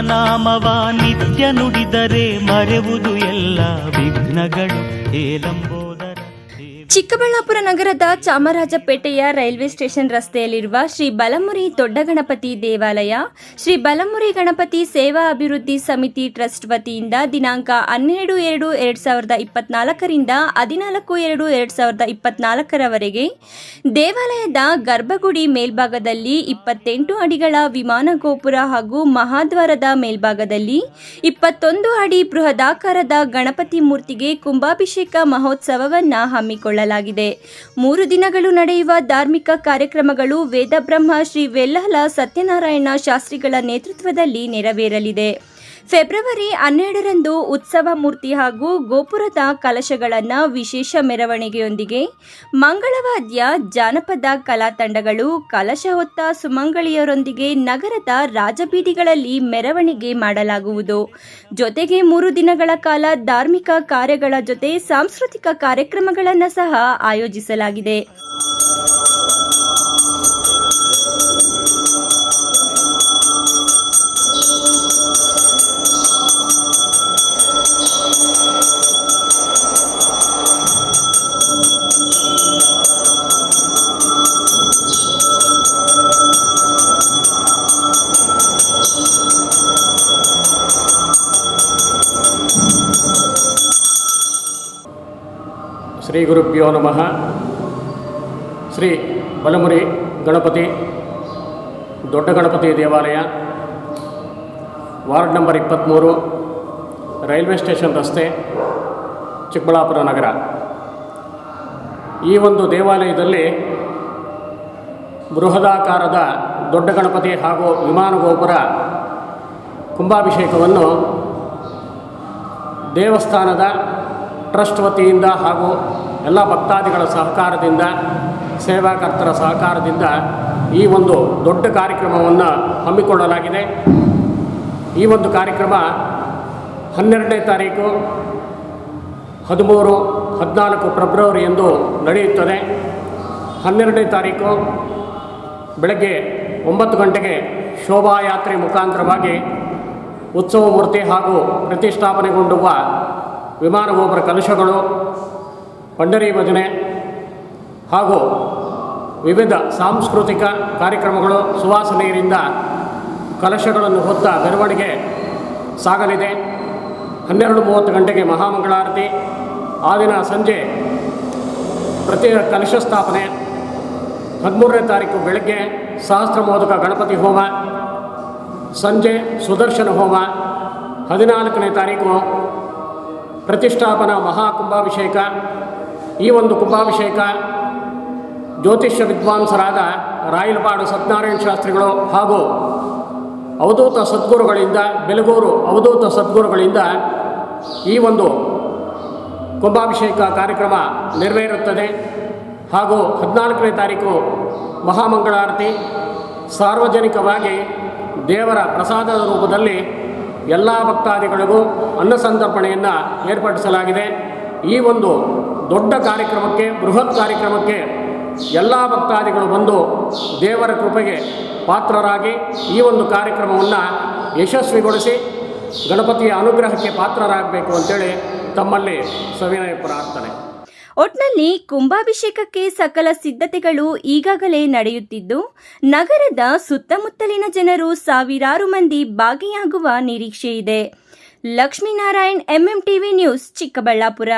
ನಾಮವ ನಿತ್ಯ ನುಡಿದರೆ ಮರೆವುದು ಎಲ್ಲ ವಿಘ್ನಗಳು. ದೇವಿ ಚಿಕ್ಕಬಳ್ಳಾಪುರ ನಗರದ ಚಾಮರಾಜಪೇಟೆಯ ರೈಲ್ವೆ ಸ್ಟೇಷನ್ ರಸ್ತೆಯಲ್ಲಿರುವ ಶ್ರೀ ಬಲಮುರಿ ದೊಡ್ಡ ಗಣಪತಿ ದೇವಾಲಯ, ಶ್ರೀ ಬಲಮುರಿ ಗಣಪತಿ ಸೇವಾ ಅಭಿವೃದ್ಧಿ ಸಮಿತಿ ಟ್ರಸ್ಟ್ ವತಿಯಿಂದ ದಿನಾಂಕ ಹನ್ನೆರಡು ಎರಡು ಎರಡು ಸಾವಿರದ ಇಪ್ಪತ್ನಾಲ್ಕರಿಂದ ಹದಿನಾಲ್ಕು ಎರಡು ಎರಡು ಸಾವಿರದ ಇಪ್ಪತ್ನಾಲ್ಕರವರೆಗೆ ದೇವಾಲಯದ ಗರ್ಭಗುಡಿ ಮೇಲ್ಭಾಗದಲ್ಲಿ ಇಪ್ಪತ್ತೆಂಟು ಅಡಿಗಳ ವಿಮಾನ ಗೋಪುರ ಹಾಗೂ ಮಹಾದ್ವಾರದ ಮೇಲ್ಭಾಗದಲ್ಲಿ ಇಪ್ಪತ್ತೊಂದು ಅಡಿ ಬೃಹದಾಕಾರದ ಗಣಪತಿ ಮೂರ್ತಿಗೆ ಕುಂಭಾಭಿಷೇಕ ಮಹೋತ್ಸವವನ್ನು ಹಮ್ಮಿಕೊಳ್ಳಲಾಗಿದೆ ಮೂರು ದಿನಗಳು ನಡೆಯುವ ಧಾರ್ಮಿಕ ಕಾರ್ಯಕ್ರಮಗಳು ವೇದಬ್ರಹ್ಮ ಶ್ರೀ ವೆಲ್ಲಹಲ ಸತ್ಯನಾರಾಯಣ ಶಾಸ್ತ್ರಿಗಳ ನೇತೃತ್ವದಲ್ಲಿ ನೆರವೇರಲಿದೆ. ಫೆಬ್ರವರಿ ಹನ್ನೆರಡರಂದು ಉತ್ಸವ ಮೂರ್ತಿ ಹಾಗೂ ಗೋಪುರದ ಕಲಶಗಳನ್ನು ವಿಶೇಷ ಮೆರವಣಿಗೆಯೊಂದಿಗೆ ಮಂಗಳವಾದ್ಯ ಜಾನಪದ ಕಲಾ ತಂಡಗಳು ಕಲಶ ಹೊತ್ತ ಸುಮಂಗಳಿಯರೊಂದಿಗೆ ನಗರದ ರಾಜಬೀದಿಗಳಲ್ಲಿ ಮೆರವಣಿಗೆ ಮಾಡಲಾಗುವುದು. ಜೊತೆಗೆ ಮೂರು ದಿನಗಳ ಕಾಲ ಧಾರ್ಮಿಕ ಕಾರ್ಯಗಳ ಜೊತೆ ಸಾಂಸ್ಕೃತಿಕ ಕಾರ್ಯಕ್ರಮಗಳನ್ನು ಸಹ ಆಯೋಜಿಸಲಾಗಿದೆ. ಶ್ರೀ ಗುರುಭ್ಯೋ ನಮಃ. ಶ್ರೀ ಬಲಮುರಿ ಗಣಪತಿ, ದೊಡ್ಡ ಗಣಪತಿ ದೇವಾಲಯ, ವಾರ್ಡ್ ನಂಬರ್ ಇಪ್ಪತ್ತ್ಮೂರು ರೈಲ್ವೆ ಸ್ಟೇಷನ್ ರಸ್ತೆ, ಚಿಕ್ಕಬಳ್ಳಾಪುರ ನಗರ. ಈ ಒಂದು ದೇವಾಲಯದಲ್ಲಿ ಬೃಹದಾಕಾರದ ದೊಡ್ಡ ಗಣಪತಿ ಹಾಗೂ ವಿಮಾನ ಗೋಪುರ ಕುಂಭಾಭಿಷೇಕವನ್ನು ದೇವಸ್ಥಾನದ ಟ್ರಸ್ಟ್ ವತಿಯಿಂದ ಹಾಗೂ ಎಲ್ಲ ಭಕ್ತಾದಿಗಳ ಸಹಕಾರದಿಂದ, ಸೇವಾಕರ್ತರ ಸಹಕಾರದಿಂದ ಈ ಒಂದು ದೊಡ್ಡ ಕಾರ್ಯಕ್ರಮವನ್ನು ಹಮ್ಮಿಕೊಳ್ಳಲಾಗಿದೆ. ಈ ಒಂದು ಕಾರ್ಯಕ್ರಮ ಹನ್ನೆರಡನೇ ತಾರೀಕು, ಹದಿಮೂರು, ಹದಿನಾಲ್ಕು ಫೆಬ್ರವರಿ ಎಂದು ನಡೆಯುತ್ತದೆ. ಹನ್ನೆರಡನೇ ತಾರೀಕು ಬೆಳಗ್ಗೆ ಒಂಬತ್ತು ಗಂಟೆಗೆ ಶೋಭಾಯಾತ್ರೆ ಮುಖಾಂತರವಾಗಿ ಉತ್ಸವ ಮೂರ್ತಿ ಹಾಗೂ ಪ್ರತಿಷ್ಠಾಪನೆಗೊಂಡುವ ವಿಮಾನ ಗೋಪುರ ಕಲಶಗಳು ಪಂಡರಿ ಭಜನೆ ಹಾಗೂ ವಿವಿಧ ಸಾಂಸ್ಕೃತಿಕ ಕಾರ್ಯಕ್ರಮಗಳು ಸುವಾಸನೆಯರಿಂದ ಕಲಶಗಳನ್ನು ಹೊತ್ತ ಮೆರವಣಿಗೆ ಸಾಗಲಿದೆ. ಹನ್ನೆರಡು ಮೂವತ್ತು ಗಂಟೆಗೆ ಮಹಾಮಂಗಳಾರತಿ, ಆ ದಿನ ಸಂಜೆ ಪ್ರತಿ ಕಲಶ ಸ್ಥಾಪನೆ, ಹದಿಮೂರನೇ ತಾರೀಕು ಬೆಳಗ್ಗೆ ಸಹಸ್ರ ಮೋದಕ ಗಣಪತಿ ಹೋಮ, ಸಂಜೆ ಸುದರ್ಶನ ಹೋಮ, ಹದಿನಾಲ್ಕನೇ ತಾರೀಕು ಪ್ರತಿಷ್ಠಾಪನಾ ಮಹಾಕುಂಭಾಭಿಷೇಕ ಈ ಒಂದು ಕುಂಭಾಭಿಷೇಕ ಜ್ಯೋತಿಷ್ಯ ವಿದ್ವಾಂಸರಾದ ರಾಯಲಪಾಡು ಸತ್ಯನಾರಾಯಣ ಶಾಸ್ತ್ರಿಗಳು ಹಾಗೂ ಅವಧೂತ ಸದ್ಗುರುಗಳಿಂದ, ಬೆಲಗೂರು ಅವಧೂತ ಸದ್ಗುರುಗಳಿಂದ ಈ ಒಂದು ಕುಂಭಾಭಿಷೇಕ ಕಾರ್ಯಕ್ರಮ ನೆರವೇರುತ್ತದೆ. ಹಾಗೂ ಹದಿನಾಲ್ಕನೇ ತಾರೀಕು ಮಹಾಮಂಗಳಾರತಿ ಸಾರ್ವಜನಿಕವಾಗಿ ದೇವರ ಪ್ರಸಾದದ ರೂಪದಲ್ಲಿ ಎಲ್ಲ ಭಕ್ತಾದಿಗಳಿಗೂ ಅನ್ನ ಸಂತರ್ಪಣೆಯನ್ನು ಏರ್ಪಡಿಸಲಾಗಿದೆ. ಈ ಒಂದು ದೊಡ್ಡ ಕಾರ್ಯಕ್ರಮಕ್ಕೆ, ಬೃಹತ್ ಕಾರ್ಯಕ್ರಮಕ್ಕೆ ಎಲ್ಲ ಭಕ್ತಾದಿಗಳು ಬಂದು ದೇವರ ಕೃಪೆಗೆ ಪಾತ್ರರಾಗಿ ಈ ಒಂದು ಕಾರ್ಯಕ್ರಮವನ್ನು ಯಶಸ್ವಿಗೊಳಿಸಿ ಗಣಪತಿಯ ಅನುಗ್ರಹಕ್ಕೆ ಪಾತ್ರರಾಗಬೇಕು ಅಂತೇಳಿ ತಮ್ಮಲ್ಲಿ ಸವಿನಯ ಪ್ರಾರ್ಥನೆ ಒಟ್ನಲ್ಲಿ ಕುಂಭಾಭಿಷೇಕಕ್ಕೆ ಸಕಲ ಸಿದ್ಧತೆಗಳು ಈಗಾಗಲೇ ನಡೆಯುತ್ತಿದ್ದು, ನಗರದ ಸುತ್ತಮುತ್ತಲಿನ ಜನರು ಸಾವಿರಾರು ಮಂದಿ ಭಾಗಿಯಾಗುವ ನಿರೀಕ್ಷೆ ಇದೆ ಲಕ್ಷ್ಮೀನಾರಾಯಣ್, ಎಂಎಂಟಿವಿ ನ್ಯೂಸ್, ಚಿಕ್ಕಬಳ್ಳಾಪುರ.